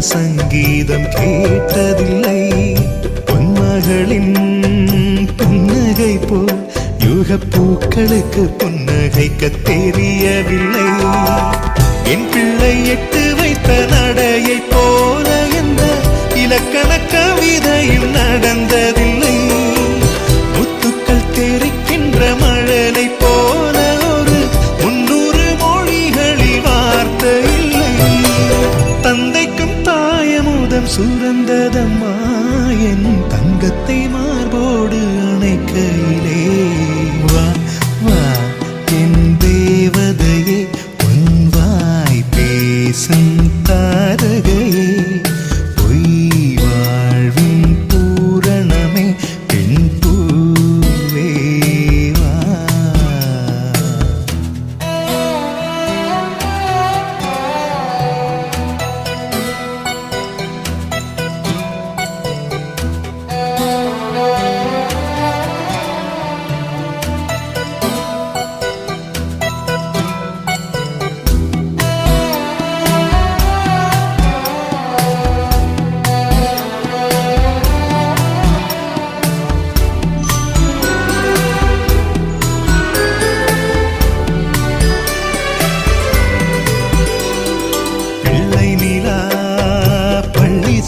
சங்கீதம் கேட்டதில்லை. பொன்மகளின் புன்னகை போல் யுக பூக்களுக்கு புன்னகைக்க தெரியவில்லை என் பிள்ளை எட்டு வைத்த நடையை போல எந்த இலக்கண கவிதை சுரந்ததம்மா என் தங்கத்தை மார்போடு அணைக்கையிலே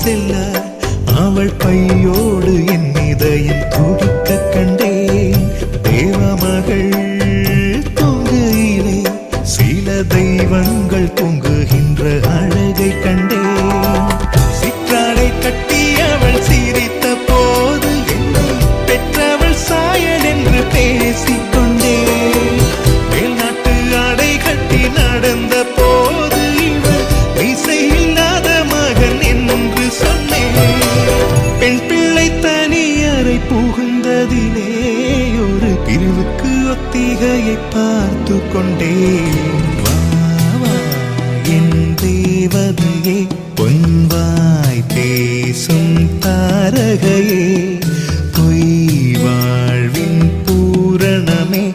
செல்ல அவள் பையோடு என் இதயம் துடிக்க கண்டேன். தேவமகள் தொங்குகிறேன் சில தெய்வங்கள் தொங்குகின்ற அழகை கண்டேன். இருந்ததிலே ஒரு பிரிவுக்கு ஒத்திகையை பார்த்து கொண்டேன் என் தேவதையே பொன்வாய் பேசும் தாரகை.